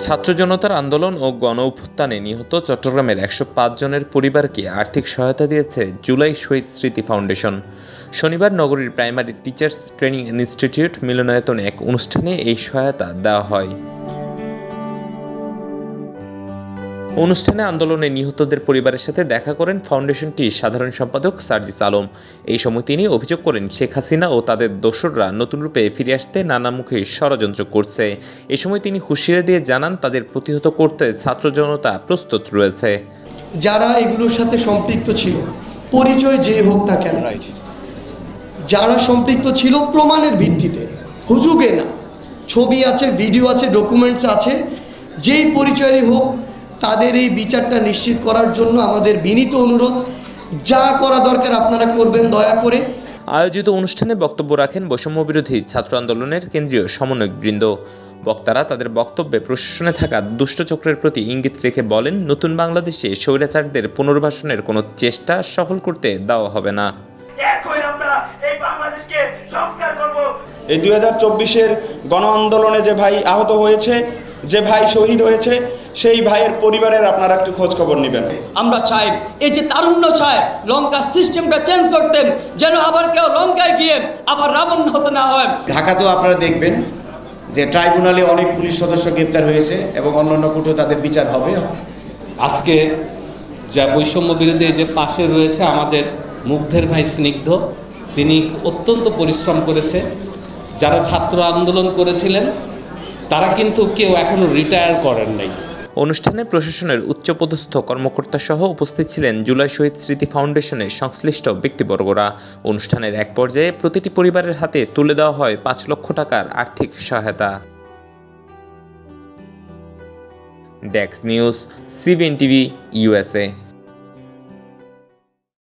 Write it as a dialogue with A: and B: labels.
A: ছাত্র জনতার আন্দোলন ও গণ অভ্যুত্থানে নিহত চট্টগ্রামের একশো পাঁচ জনের পরিবারকে আর্থিক সহায়তা দিয়েছে জুলাই শহীদ স্মৃতি ফাউন্ডেশন। শনিবার নগরীর প্রাইমারি টিচার্স ট্রেনিং ইনস্টিটিউট মিলনায়তনে এক অনুষ্ঠানে এই সহায়তা দেওয়া হয়। অনুষ্ঠানে আন্দোলনে নিহতদের পরিবারের সাথে দেখা করেন ফাউন্ডেশনটির সাধারণ সম্পাদক সার্জিস আলম। এই সময় তিনি অভিযোগ করেন শেখ হাসিনা ও তাদের দোসররা নতুন রূপে ফিরে আসতে নানামুখী ষড়যন্ত্র করছে। এ সময় তিনি হুঁশিয়ারি দিয়ে জানান তাদের প্রতিহত করতে ছাত্র জনতা প্রস্তুত রয়েছে।
B: যারা এগুলোর সাথে সম্পৃক্ত ছিল পরিচয় যে হোক না কেন যারা সম্পৃক্ত ছিল প্রমাণের ভিত্তিতে হুজুগে না। ছবি আছে ভিডিও আছে ডকুমেন্টস আছে যেই পরিচয়েরই হোক তাদের এই বিচারটা নিশ্চিত করার জন্য আমাদের বিনীত অনুরোধ যা করা দরকার আপনারা করবেন দয়া করে।
A: আয়োজিত অনুষ্ঠানে বক্তব্য রাখেন বৈষম্য বিরোধী ছাত্র আন্দোলনের কেন্দ্রীয় সমন্বয়কবৃন্দ বক্তারা তাদের বক্তব্যে প্রশাসনে থাকা দুষ্টচক্রের প্রতি ইঙ্গিত রেখে বলেন নতুন বাংলাদেশে স্বৈরাচারদের পুনর্বাসনের কোনো চেষ্টা সফল করতে দেওয়া হবে না।
C: এই বাংলাদেশকে সংস্কার করব।
D: এই দুই হাজার চব্বিশের গণ আন্দোলনে যে ভাই আহত হয়েছে যে ভাই শহীদ হয়েছে সেই ভাইয়ের পরিবারের আপনারা একটু খোঁজ খবর নেবেন।
E: আমরা চাই এই যে তারুণ্য চায় লঙ্কার সিস্টেমটা চেঞ্জ করতেন যেন আবার কেউ লঙ্কায় গিয়ে আবার রাবণ হতে না হয়।
F: ঢাকাতেও আপনারা দেখবেন যে ট্রাইব্যুনালে অনেক পুলিশ সদস্য গ্রেপ্তার হয়েছে এবং অন্যান্য কোর্টেও তাদের বিচার হবে।
G: আজকে যা বৈষম্য বিরোধী যে পাশে রয়েছে আমাদের মুগ্ধের ভাই স্নিগ্ধ তিনি অত্যন্ত পরিশ্রম করেছে। যারা ছাত্র আন্দোলন করেছিলেন তারা কিন্তু কেউ এখনও রিটায়ার করেন নাই।
A: অনুষ্ঠানে প্রশাসনের উচ্চপদস্থ কর্মকর্তা সহ উপস্থিত ছিলেন জুলাই শহীদ স্মৃতি ফাউন্ডেশনের সংশ্লিষ্ট ব্যক্তিবর্গরা। অনুষ্ঠানের এক পর্যায়ে প্রতিটি পরিবারের হাতে তুলে দেওয়া হয় পাঁচ লক্ষ টাকার আর্থিক সহায়তা। ডেক্স নিউজ, সিবিএন টিভি, ইউএসএ।